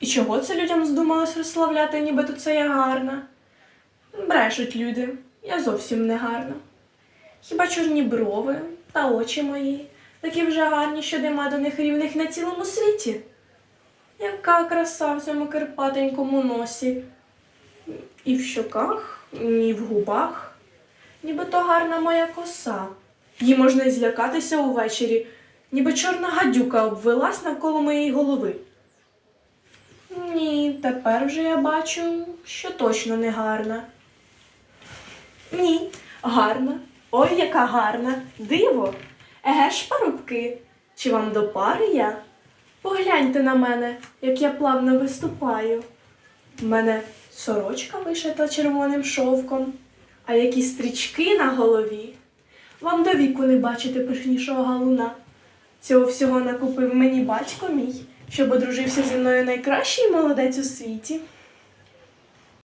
І чого це людям здумалось розславляти, нібито це я гарна? Брешуть люди, я зовсім не гарна. Хіба чорні брови та очі мої, такі вже гарні, що нема до них рівних на цілому світі. Яка краса в цьому кирпатенькому носі. І в щоках, і в губах. Нібито гарна моя коса. Її можна злякатися увечері, ніби чорна гадюка обвелась навколо моєї голови. Ні, тепер вже я бачу, що точно не гарна. Ні, гарна. Ой, яка гарна. Диво. Еге ж, парубки, чи вам до пари я? Погляньте на мене, як я плавно виступаю. В мене сорочка вишита червоним шовком, а які стрічки на голові. Вам до віку не бачити пишнішого галуна. Цього всього накупив мені батько мій, щоб одружився зі мною найкращий молодець у світі.